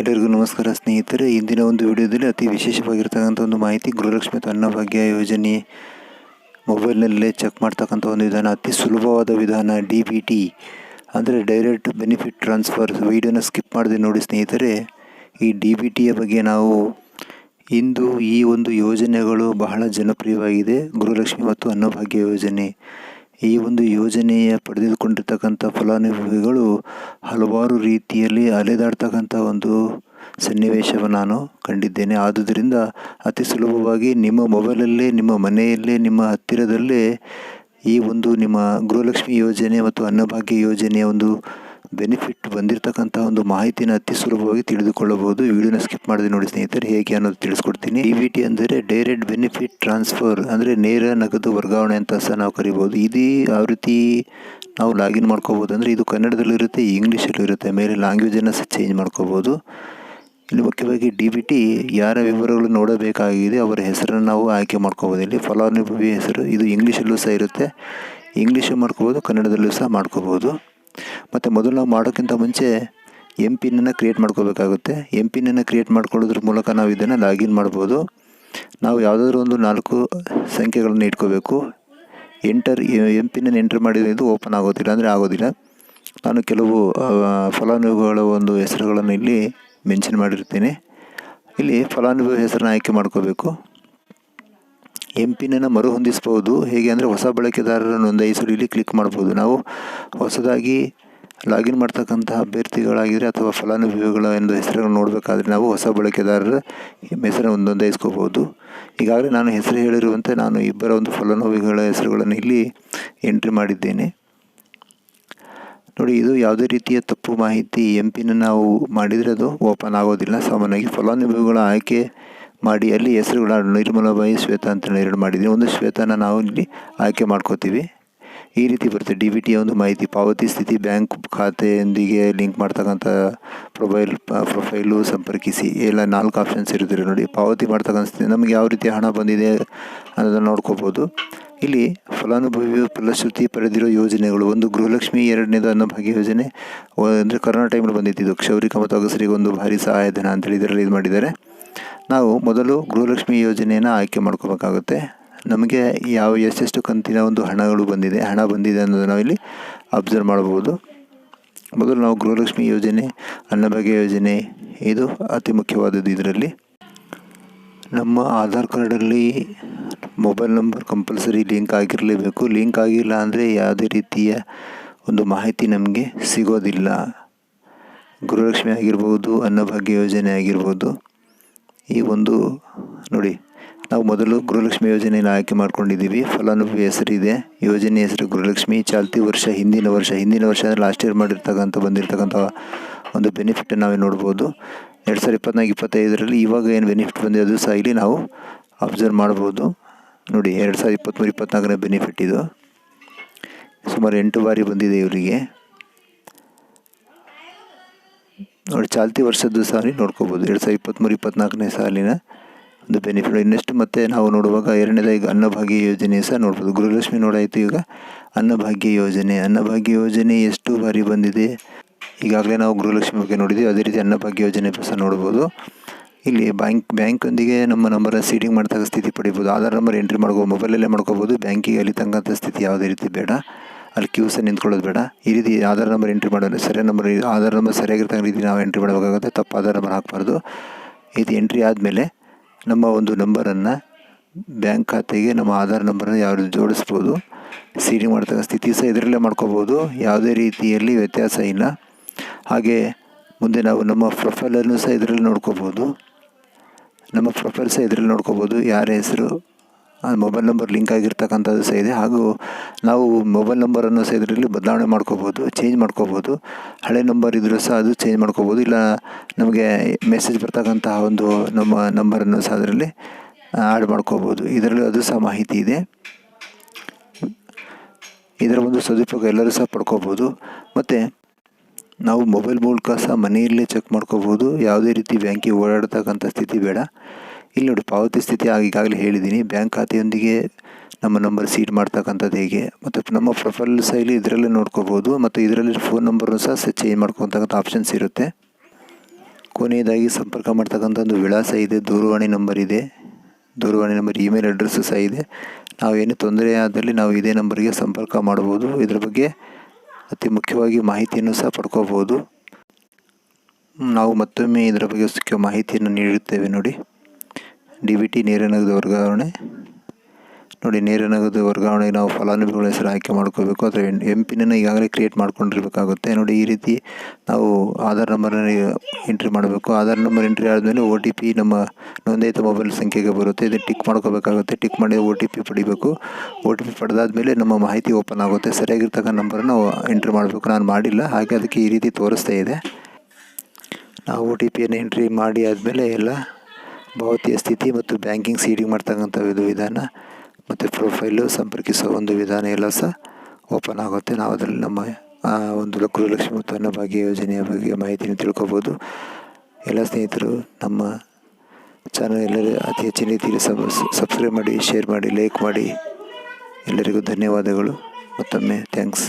ಎಲ್ಲರಿಗೂ ನಮಸ್ಕಾರ ಸ್ನೇಹಿತರೆ, ಇಂದಿನ ಒಂದು ವಿಡಿಯೋದಲ್ಲಿ ಅತಿ ವಿಶೇಷವಾಗಿರ್ತಕ್ಕಂಥ ಒಂದು ಮಾಹಿತಿ, ಗೃಹಲಕ್ಷ್ಮಿ ಮತ್ತು ಅನ್ನಭಾಗ್ಯ ಯೋಜನೆ ಮೊಬೈಲ್ನಲ್ಲೇ ಚೆಕ್ ಮಾಡ್ತಕ್ಕಂಥ ಒಂದು ವಿಧಾನ, ಅತಿ ಸುಲಭವಾದ ವಿಧಾನ ಡಿ ಬಿ ಟಿ. ಅಂದರೆ ಡೈರೆಕ್ಟ್ ಬೆನಿಫಿಟ್ ಟ್ರಾನ್ಸ್ಫರ್ ವೀಡಿಯೋನ ಸ್ಕಿಪ್ ಮಾಡದೆ ನೋಡಿ ಸ್ನೇಹಿತರೆ, ಈ ಡಿ ಬಿ ಟಿಯ ಬಗ್ಗೆ ನಾವು ಇಂದು ಈ ಒಂದು ಯೋಜನೆಗಳು ಬಹಳ ಜನಪ್ರಿಯವಾಗಿದೆ, ಗೃಹಲಕ್ಷ್ಮಿ ಮತ್ತು ಅನ್ನಭಾಗ್ಯ ಯೋಜನೆ. ಈ ಒಂದು ಯೋಜನೆಯ ಪಡೆದುಕೊಂಡಿರ್ತಕ್ಕಂಥ ಫಲಾನುಭವಿಗಳು ಹಲವಾರು ರೀತಿಯಲ್ಲಿ ಅಲೆದಾಡ್ತಕ್ಕಂಥ ಒಂದು ಸನ್ನಿವೇಶವನ್ನು ನಾನು ಕಂಡಿದ್ದೇನೆ. ಆದುದರಿಂದ ಅತಿ ಸುಲಭವಾಗಿ ನಿಮ್ಮ ಮೊಬೈಲಲ್ಲೇ, ನಿಮ್ಮ ಮನೆಯಲ್ಲೇ, ನಿಮ್ಮ ಹತ್ತಿರದಲ್ಲೇ ಈ ಒಂದು ನಿಮ್ಮ ಗೃಹಲಕ್ಷ್ಮಿ ಯೋಜನೆ ಮತ್ತು ಅನ್ನಭಾಗ್ಯ ಯೋಜನೆಯ ಒಂದು ಬೆನಿಫಿಟ್ ಬಂದಿರತಕ್ಕಂಥ ಒಂದು ಮಾಹಿತಿನ ಅತಿ ಸುಲಭವಾಗಿ ತಿಳಿದುಕೊಳ್ಳಬಹುದು. ವಿಡಿಯೋನ ಸ್ಕಿಪ್ ಮಾಡಿದ್ರೆ ನೋಡಿ ಸ್ನೇಹಿತರೆ, ಹೇಗೆ ಅನ್ನೋದು ತಿಳಿಸ್ಕೊಡ್ತೀನಿ. ಡಿ ಬಿ ಟಿ ಅಂದರೆ ಡೈರೆಕ್ಟ್ ಬೆನಿಫಿಟ್ ಟ್ರಾನ್ಸ್ಫರ್ ಅಂದರೆ ನೇರ ನಗದು ವರ್ಗಾವಣೆ ಅಂತ ಸಹ ನಾವು ಕರಿಬೋದು. ಇದು ಯಾವ ರೀತಿ ನಾವು ಲಾಗಿನ್ ಮಾಡ್ಕೋಬೋದು ಅಂದರೆ ಇದು ಕನ್ನಡದಲ್ಲಿರುತ್ತೆ ಇಂಗ್ಲೀಷಲ್ಲೂ ಇರುತ್ತೆ. ಮೇಲೆ ಲ್ಯಾಂಗ್ವೇಜನ್ನು ಸಹ ಚೇಂಜ್ ಮಾಡ್ಕೋಬೋದು. ಇಲ್ಲಿ ಮುಖ್ಯವಾಗಿ ಡಿ ಬಿ ಟಿ ಯಾರ ವಿವರಗಳು ನೋಡಬೇಕಾಗಿದೆ ಅವರ ಹೆಸರನ್ನು ನಾವು ಆಯ್ಕೆ ಮಾಡ್ಕೋಬೋದು. ಇಲ್ಲಿ ಫಲಾನುಭವಿ ಹೆಸರು, ಇದು ಇಂಗ್ಲೀಷಲ್ಲೂ ಸಹ ಇರುತ್ತೆ. ಇಂಗ್ಲೀಷು ಮಾಡ್ಕೋಬೋದು, ಕನ್ನಡದಲ್ಲೂ ಸಹ ಮಾಡ್ಕೋಬೋದು. ಮತ್ತು ಮೊದಲು ನಾವು ಮಾಡೋಕ್ಕಿಂತ ಮುಂಚೆ ಎಂ ಪಿನ್ನನ್ನು ಕ್ರಿಯೇಟ್ ಮಾಡ್ಕೋಬೇಕಾಗುತ್ತೆ. ಎಂ ಪಿನ್ನನ್ನು ಕ್ರಿಯೇಟ್ ಮಾಡ್ಕೊಳ್ಳೋದ್ರ ಮೂಲಕ ನಾವು ಇದನ್ನು ಲಾಗಿನ್ ಮಾಡ್ಬೋದು. ನಾವು ಯಾವುದಾದ್ರೂ ಒಂದು ನಾಲ್ಕು ಸಂಖ್ಯೆಗಳನ್ನು ಇಟ್ಕೋಬೇಕು. ಎಂಟರ್ ಎಂ ಪಿನ್ನನ್ನು ಎಂಟರ್ ಮಾಡಿದರೆ ಇದು ಓಪನ್ ಆಗೋದಿಲ್ಲ ಅಂದರೆ ಆಗೋದಿಲ್ಲ. ನಾನು ಕೆಲವು ಫಲಾನುಭವಿಗಳ ಒಂದು ಹೆಸರುಗಳನ್ನು ಇಲ್ಲಿ ಮೆನ್ಷನ್ ಮಾಡಿರ್ತೀನಿ. ಇಲ್ಲಿ ಫಲಾನುಭವಿ ಹೆಸರನ್ನ ಆಯ್ಕೆ ಮಾಡ್ಕೋಬೇಕು. ಎಂ ಪಿನನ್ನು ಮರುಹೊಂದಿಸ್ಬೋದು ಹೇಗೆ ಅಂದರೆ ಹೊಸ ಬಳಕೆದಾರರ ನೋಂದಾಯಿಸಲು ಇಲ್ಲಿ ಕ್ಲಿಕ್ ಮಾಡ್ಬೋದು. ನಾವು ಹೊಸದಾಗಿ ಲಾಗಿನ್ ಮಾಡ್ತಕ್ಕಂತಹ ಅಭ್ಯರ್ಥಿಗಳಾಗಿದ್ದರೆ ಅಥವಾ ಫಲಾನುಭವಿಗಳ ಎಂದು ಹೆಸರನ್ನು ನೋಡಬೇಕಾದ್ರೆ ನಾವು ಹೊಸ ಬಳಕೆದಾರರ ಹೆಸರನ್ನು ನೋಂದಾಯಿಸ್ಕೋಬೋದು ಈಗಾಗಲೇ ನಾನು ಹೆಸರು ಹೇಳಿರುವಂತೆ ನಾನು ಇಬ್ಬರ ಒಂದು ಫಲಾನುಭವಿಗಳ ಹೆಸರುಗಳನ್ನು ಇಲ್ಲಿ ಎಂಟ್ರಿ ಮಾಡಿದ್ದೇನೆ. ನೋಡಿ, ಇದು ಯಾವುದೇ ರೀತಿಯ ತಪ್ಪು ಮಾಹಿತಿ ಎಂ ಪಿನ ನಾವು ಮಾಡಿದರೆ ಅದು ಓಪನ್ ಆಗೋದಿಲ್ಲ. ಸಾಮಾನ್ಯವಾಗಿ ಫಲಾನುಭವಿಗಳ ಆಯ್ಕೆ ಮಾಡಿ ಅಲ್ಲಿ ಹೆಸರುಗಳ ನಿರ್ಮಲಾಬಾಯಿ ಶ್ವೇತ ಅಂತ ಎರಡು ಮಾಡಿದ್ದೀನಿ ಒಂದು ಶ್ವೇತನ ನಾವು ಇಲ್ಲಿ ಆಯ್ಕೆ ಮಾಡ್ಕೋತೀವಿ. ಈ ರೀತಿ ಬರುತ್ತೆ. ಡಿ ಬಿ ಟಿ ಒಂದು ಮಾಹಿತಿ. ಪಾವತಿ ಸ್ಥಿತಿ ಬ್ಯಾಂಕ್ ಖಾತೆಯೊಂದಿಗೆ ಲಿಂಕ್ ಮಾಡ್ತಕ್ಕಂಥ ಪ್ರೊಫೈಲ್ ಪ್ರೊಫೈಲು ಸಂಪರ್ಕಿಸಿ. ಎಲ್ಲ ನಾಲ್ಕು ಆಪ್ಷನ್ಸ್ ಇರುತ್ತೆ ನೋಡಿ. ಪಾವತಿ ಮಾಡ್ತಕ್ಕಂಥ ಸ್ಥಿತಿ, ನಮಗೆ ಯಾವ ರೀತಿ ಹಣ ಬಂದಿದೆ ಅನ್ನೋದನ್ನು ನೋಡ್ಕೋಬೋದು. ಇಲ್ಲಿ ಫಲಾನುಭವಿಯು ಫಲಶ್ರುತಿ ಪಡೆದಿರೋ ಯೋಜನೆಗಳು. ಒಂದು ಗೃಹಲಕ್ಷ್ಮಿ, ಎರಡನೇದು ಅನ್ನೋ ಭಾಗ್ಯ ಯೋಜನೆ ಅಂದರೆ ಕರೋನಾ ಟೈಮಲ್ಲಿ ಬಂದಿತ್ತು ಇದು. ಕ್ಷೌರಿಕ ಮತ್ತು ಅಗಸರಿಗೆ ಒಂದು ಭಾರಿ ಸಹಾಯಧನ ಅಂತೇಳಿ ಇದರಲ್ಲಿ ಇದು ಮಾಡಿದ್ದಾರೆ. ನಾವು ಮೊದಲು ಗೃಹಲಕ್ಷ್ಮಿ ಯೋಜನೆಯನ್ನು ಆಯ್ಕೆ ಮಾಡ್ಕೋಬೇಕಾಗುತ್ತೆ. ನಮಗೆ ಯಾವ ಎಷ್ಟೆಷ್ಟು ಕಂತಿನ ಒಂದು ಹಣಗಳು ಬಂದಿದೆ, ಹಣ ಬಂದಿದೆ ಅನ್ನೋದನ್ನು ನಾವಿಲ್ಲಿ ಅಬ್ಸರ್ವ್ ಮಾಡ್ಬೋದು ಮೊದಲು ನಾವು ಗೃಹಲಕ್ಷ್ಮಿ ಯೋಜನೆ, ಅನ್ನಭಾಗ್ಯ ಯೋಜನೆ, ಇದು ಅತಿ ಮುಖ್ಯವಾದದ್ದು ಇದರಲ್ಲಿ. ನಮ್ಮ ಆಧಾರ್ ಕಾರ್ಡಲ್ಲಿ ಮೊಬೈಲ್ ನಂಬರ್ ಕಂಪಲ್ಸರಿ ಲಿಂಕ್ ಆಗಿರಲೇಬೇಕು. ಲಿಂಕ್ ಆಗಿಲ್ಲ ಅಂದರೆ ಯಾವುದೇ ರೀತಿಯ ಒಂದು ಮಾಹಿತಿ ನಮಗೆ ಸಿಗೋದಿಲ್ಲ. ಗೃಹಲಕ್ಷ್ಮಿ ಆಗಿರ್ಬೋದು, ಅನ್ನಭಾಗ್ಯ ಯೋಜನೆ ಆಗಿರ್ಬೋದು. ಈ ಒಂದು ನೋಡಿ. ನಾವು ಮೊದಲು ಗೃಹಲಕ್ಷ್ಮಿ ಯೋಜನೆಯನ್ನು ಆಯ್ಕೆ ಮಾಡ್ಕೊಂಡಿದ್ದೀವಿ. ಫಲಾನುಭವಿ ಹೆಸರಿದೆ ಯೋಜನೆ ಹೆಸರು ಗೃಹಲಕ್ಷ್ಮಿ. ಚಾಲ್ತಿ ವರ್ಷ, ಹಿಂದಿನ ವರ್ಷ ಹಿಂದಿನ ವರ್ಷ ಅಂದರೆ ಲಾಸ್ಟ್ ಇಯರ್ ಮಾಡಿರ್ತಕ್ಕಂಥ, ಬಂದಿರತಕ್ಕಂಥ ಒಂದು ಬೆನಿಫಿಟ್ ನಾವೇ ನೋಡ್ಬೋದು. ಎರಡು ಸಾವಿರ ಇಪ್ಪತ್ನಾಲ್ಕು, ಇಪ್ಪತ್ತೈದರಲ್ಲಿ ಇವಾಗ ಏನು ಬೆನಿಫಿಟ್ ಬಂದಿದೆ ಅದು ಸಹ ಇಲ್ಲಿ ನಾವು ಅಬ್ಸರ್ವ್ ಮಾಡ್ಬೋದು. ನೋಡಿ, ಎರಡು ಸಾವಿರದ ಇಪ್ಪತ್ತ್ಮೂರು ಇಪ್ಪತ್ತ್ನಾಲ್ಕನೇ ಬೆನಿಫಿಟ್ ಇದು. ಸುಮಾರು ಎಂಟು ಬಾರಿ ಬಂದಿದೆ ಇವರಿಗೆ. ನೋಡಿ, ಚಾಲ್ತಿ ವರ್ಷದ್ದು ಸಾಲಿ ನೋಡ್ಕೋಬೋದು. ಎರಡು ಸಾವಿರದ ಇಪ್ಪತ್ತ್ಮೂರು ಇಪ್ಪತ್ತ್ನಾಲ್ಕನೇ ಸಾಲಿನ ಒಂದು ಬೆನಿಫಿಟ್ ನೆಕ್ಸ್ಟ್ ಮತ್ತೆ ನಾವು ನೋಡುವಾಗ ಎರಡನೇದಾಗಿ ಅನ್ನಭಾಗ್ಯ ಯೋಜನೆ ಸಹ ನೋಡ್ಬೋದು. ಗೃಹಲಕ್ಷ್ಮಿ ನೋಡಾಯಿತು ಈಗ. ಅನ್ನಭಾಗ್ಯ ಯೋಜನೆ. ಅನ್ನಭಾಗ್ಯ ಯೋಜನೆ ಎಷ್ಟು ಬಾರಿ ಬಂದಿದೆ? ಈಗಾಗಲೇ ನಾವು ಗೃಹಲಕ್ಷ್ಮಿ ಬಗ್ಗೆ ನೋಡಿದ್ದೀವಿ ಅದೇ ರೀತಿ ಅನ್ನಭಾಗ್ಯ ಯೋಜನೆ ಸಹ ನೋಡ್ಬೋದು. ಇಲ್ಲಿ ಬ್ಯಾಂಕ್ ಬ್ಯಾಂಕೊಂದಿಗೆ ನಮ್ಮ ನಂಬರ ಸೀಡಿಂಗ್ ಮಾಡ್ತಕ್ಕ ಸ್ಥಿತಿ ಪಡಿಬೋದು. ಆಧಾರ್ ನಂಬರ್ ಎಂಟ್ರಿ ಮಾಡ್ಕೋ ಮೊಬೈಲಲ್ಲೇ ಮಾಡ್ಕೋಬೋದು. ಬ್ಯಾಂಕಿಗೆ ಅಲ್ಲಿ ತಂಗಂಥ ಸ್ಥಿತಿ ಯಾವುದೇ ರೀತಿ ಬೇಡ. ಅಲ್ಲಿ ಕ್ಯೂಸ ನಿಂತ್ಕೊಳ್ಳೋದು ಬೇಡ. ಈ ರೀತಿ ಆಧಾರ್ ನಂಬರ್ ಎಂಟ್ರಿ ಮಾಡೋದು ಸರಿಯಾದ ನಂಬರ್ ಆಧಾರ್ ನಂಬರ್ ಸರಿಯಾಗಿರ್ತಕ್ಕ ರೀತಿ ನಾವು ಎಂಟ್ರಿ ಮಾಡಬೇಕಾಗುತ್ತೆ. ತಪ್ಪು ಆಧಾರ್ ನಂಬರ್ ಹಾಕಬಾರ್ದು. ಇದು ಎಂಟ್ರಿ ಆದಮೇಲೆ ನಮ್ಮ ಒಂದು ನಂಬರನ್ನು ಬ್ಯಾಂಕ್ ಖಾತೆಗೆ, ನಮ್ಮ ಆಧಾರ್ ನಂಬರನ್ನು ಯಾವ ರೀತಿ ಜೋಡಿಸ್ಬೋದು, ಸೀರಿ ಮಾಡ್ತಕ್ಕಂಥ ಸ್ಥಿತಿ ಸಹ ಇದರಲ್ಲೇ ಮಾಡ್ಕೋಬೋದು. ಯಾವುದೇ ರೀತಿಯಲ್ಲಿ ವ್ಯತ್ಯಾಸ ಇಲ್ಲ. ಹಾಗೆ ಮುಂದೆ ನಾವು ನಮ್ಮ ಪ್ರೊಫೈಲನ್ನು ಸಹ ಇದರಲ್ಲಿ ನೋಡ್ಕೋಬೋದು. ನಮ್ಮ ಪ್ರೊಫೈಲ್ ಸಹ ಇದರಲ್ಲಿ ನೋಡ್ಕೋಬೋದು. ಯಾರ ಹೆಸರು ಮೊಬೈಲ್ ನಂಬರ್ ಲಿಂಕ್ ಆಗಿರ್ತಕ್ಕಂಥದ್ದು ಸಹ ಇದೆ ಹಾಗೂ ನಾವು ಮೊಬೈಲ್ ನಂಬರನ್ನು ಸಹ ಇದರಲ್ಲಿ ಬದಲಾವಣೆ ಮಾಡ್ಕೋಬೋದು ಚೇಂಜ್ ಮಾಡ್ಕೋಬೋದು. ಹಳೆ ನಂಬರ್ ಇದ್ದರೂ ಸಹ ಅದು ಚೇಂಜ್ ಮಾಡ್ಕೋಬೋದು. ಇಲ್ಲ, ನಮಗೆ ಮೆಸೇಜ್ ಬರ್ತಕ್ಕಂತಹ ಒಂದು ನಮ್ಮ ನಂಬರನ್ನು ಸಹ ಅದರಲ್ಲಿ ಆ್ಯಡ್ ಮಾಡ್ಕೋಬೋದು. ಇದರಲ್ಲಿ ಅದು ಸಹ ಮಾಹಿತಿ ಇದೆ. ಇದರ ಒಂದು ಸದುಪಯೋಗ ಎಲ್ಲರೂ ಸಹ ಪಡ್ಕೋಬೋದು. ಮತ್ತು ನಾವು ಮೊಬೈಲ್ ಮೂಲಕ ಸಹ ಮನೆಯಲ್ಲೇ ಚೆಕ್ ಮಾಡ್ಕೋಬೋದು. ಯಾವುದೇ ರೀತಿ ಬ್ಯಾಂಕಿಗೆ ಓಡಾಡ್ತಕ್ಕಂಥ ಸ್ಥಿತಿ ಬೇಡ. ಇಲ್ಲಿ ನೋಡಿ, ಪಾವತಿ ಸ್ಥಿತಿ ಈಗಾಗಲೇ ಹೇಳಿದ್ದೀನಿ. ಬ್ಯಾಂಕ್ ಖಾತೆಯೊಂದಿಗೆ ನಮ್ಮ ನಂಬರ್ ಸೀಡ್ ಮಾಡ್ತಕ್ಕಂಥದ್ದು ಹೇಗೆ, ಮತ್ತು ನಮ್ಮ ಪ್ರೊಫೈಲ್ ಸಹ ಇಲ್ಲಿ ಇದರಲ್ಲೇ ನೋಡ್ಕೋಬೋದು, ಮತ್ತು ಇದರಲ್ಲಿ ಫೋನ್ ನಂಬರ್ನು ಸಹ ಚೇಂಜ್ ಮಾಡ್ಕೊತಕ್ಕಂಥ ಆಪ್ಷನ್ಸ್ ಇರುತ್ತೆ. ಕೊನೆಯದಾಗಿ ಸಂಪರ್ಕ ಮಾಡ್ತಕ್ಕಂಥ ಒಂದು ವಿಳಾಸ ಇದೆ, ದೂರವಾಣಿ ನಂಬರ್ ಇದೆ. ದೂರವಾಣಿ ನಂಬರ್, ಇಮೇಲ್ ಅಡ್ರೆಸ್ಸು ಸಹ ಇದೆ. ನಾವು ಏನೇ ತೊಂದರೆ ಆದಲ್ಲಿ ನಾವು ಇದೇ ನಂಬರ್ಗೆ ಸಂಪರ್ಕ ಮಾಡ್ಬೋದು. ಇದ್ರ ಬಗ್ಗೆ ಅತಿ ಮುಖ್ಯವಾಗಿ ಮಾಹಿತಿಯನ್ನು ಸಹ ಪಡ್ಕೋಬೋದು. ನಾವು ಮತ್ತೊಮ್ಮೆ ಇದರ ಬಗ್ಗೆ ಮಾಹಿತಿಯನ್ನು ನೀಡುತ್ತೇವೆ ನೋಡಿ. ಡಿ ಬಿ ಟಿ ನೇರ ವರ್ಗಾವಣೆ. ನೋಡಿ ನೇರ ನಗದು ವರ್ಗಾವಣೆಗೆ ನಾವು ಫಲಾನುಭವಿಗಳ ಹೆಸರು ಆಯ್ಕೆ ಮಾಡ್ಕೋಬೇಕು. ಅಥವಾ ಎಂ ಪಿನನ್ನು ಈಗಾಗಲೇ ಕ್ರಿಯೇಟ್ ಮಾಡ್ಕೊಂಡಿರ್ಬೇಕಾಗುತ್ತೆ. ನೋಡಿ, ಈ ರೀತಿ ನಾವು ಆಧಾರ್ ನಂಬರನ್ನು ಎಂಟ್ರಿ ಮಾಡಬೇಕು. ಆಧಾರ್ ನಂಬರ್ ಎಂಟ್ರಿ ಆದಮೇಲೆ ಒ ಟಿ ಪಿ ನಮ್ಮ ನೋಂದಾಯಿತ ಮೊಬೈಲ್ ಸಂಖ್ಯೆಗೆ ಬರುತ್ತೆ. ಇದು ಟಿಕ್ ಮಾಡ್ಕೋಬೇಕಾಗುತ್ತೆ. ಟಿಕ್ ಮಾಡಿ ಒ ಟಿ ಪಿ ಪಡಿಬೇಕು. ಓ ಟಿ ಪಿ ಪಡೆದಾದಮೇಲೆ ನಮ್ಮ ಮಾಹಿತಿ ಓಪನ್ ಆಗುತ್ತೆ. ಸರಿಯಾಗಿರ್ತಕ್ಕಂಥ ನಂಬರನ್ನು ಎಂಟ್ರಿ ಮಾಡಬೇಕು. ನಾನು ಮಾಡಿಲ್ಲ. ಹಾಗೆ ಅದಕ್ಕೆ ಈ ರೀತಿ ತೋರಿಸ್ತಾ ಇದೆ. ನಾವು ಒ ಟಿ ಪಿಯನ್ನು ಎಂಟ್ರಿ ಮಾಡಿ ಆದಮೇಲೆ ಎಲ್ಲ ಪಾವತಿಯ ಸ್ಥಿತಿ ಮತ್ತು ಬ್ಯಾಂಕಿಂಗ್ ಸೀಡಿಂಗ್ ಮಾಡ್ತಕ್ಕಂಥ ಒಂದು ವಿಧಾನ ಮತ್ತು ಪ್ರೊಫೈಲು ಸಂಪರ್ಕಿಸುವ ಒಂದು ವಿಧಾನ ಎಲ್ಲ ಸಹ ಓಪನ್ ಆಗುತ್ತೆ. ನಾವು ಅದರಲ್ಲಿ ನಮ್ಮ ಒಂದು ಗೃಹಲಕ್ಷ್ಮಿ ಮತ್ತು ಅನ್ನಭಾಗ್ಯ ಯೋಜನೆಯ ಬಗ್ಗೆ ಮಾಹಿತಿಯನ್ನು ತಿಳ್ಕೊಬೋದು. ಎಲ್ಲ ಸ್ನೇಹಿತರು, ನಮ್ಮ ಚಾನಲ್ ಎಲ್ಲರೂ ಅತಿ ಹೆಚ್ಚಿನ ರೀತಿಯಲ್ಲಿ ಸಬ್ ಸಬ್ಸ್ಕ್ರೈಬ್ ಮಾಡಿ ಶೇರ್ ಮಾಡಿ ಲೈಕ್ ಮಾಡಿ. ಎಲ್ಲರಿಗೂ ಧನ್ಯವಾದಗಳು. ಮತ್ತೊಮ್ಮೆ ಥ್ಯಾಂಕ್ಸ್